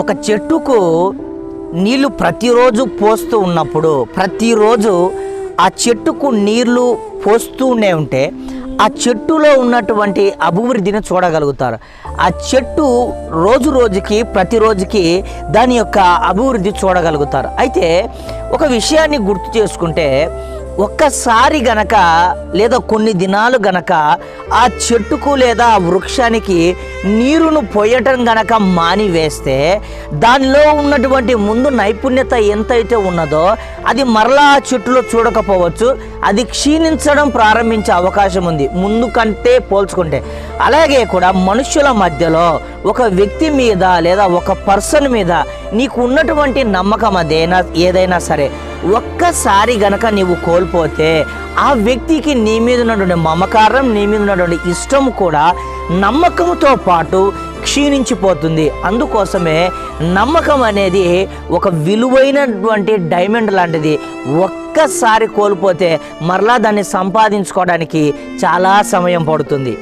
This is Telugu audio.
ఒక చెట్టుకు నీళ్ళు ప్రతిరోజు పోస్తూ ఉన్నప్పుడు ప్రతిరోజు ఆ చెట్టుకు నీళ్ళు పోస్తూనే ఉంటే ఆ చెట్టులో ఉన్నటువంటి అభివృద్ధిని చూడగలుగుతారు. ఆ చెట్టు రోజు రోజుకి ప్రతిరోజుకి దాని యొక్క అభివృద్ధి చూడగలుగుతారు. అయితే ఒక విషయాన్ని గుర్తు చేసుకుంటే ఒక్కసారి గనక లేదా కొన్ని దినాలు గనక ఆ చెట్టుకు లేదా ఆ వృక్షానికి నీరును పోయటం గనక మానివేస్తే దానిలో ఉన్నటువంటి ముందు నైపుణ్యత ఎంతైతే ఉన్నదో అది మరలా ఆ చెట్టులో చూడకపోవచ్చు. అది క్షీణించడం ప్రారంభించే అవకాశం ఉంది. ముందు కంటే పోల్చుకుంటే. అలాగే కూడా మనుషుల మధ్యలో ఒక వ్యక్తి మీద లేదా ఒక పర్సన్ మీద నీకు ఉన్నటువంటి నమ్మకం అదేనా ఏదైనా సరే ఒక్కసారి గనక నీవు కోల్పోతే ఆ వ్యక్తికి నీ మీద ఉన్నటువంటి మమకారం నీ మీద ఉన్నటువంటి ఇష్టం కూడా నమ్మకంతో పాటు క్షీణించిపోతుంది. అందుకోసమే నమ్మకం అనేది ఒక విలువైనటువంటి డైమండ్ లాంటిది. ఒక్కసారి కోల్పోతే మరలా దాన్ని సంపాదించుకోవడానికి చాలా సమయం పడుతుంది.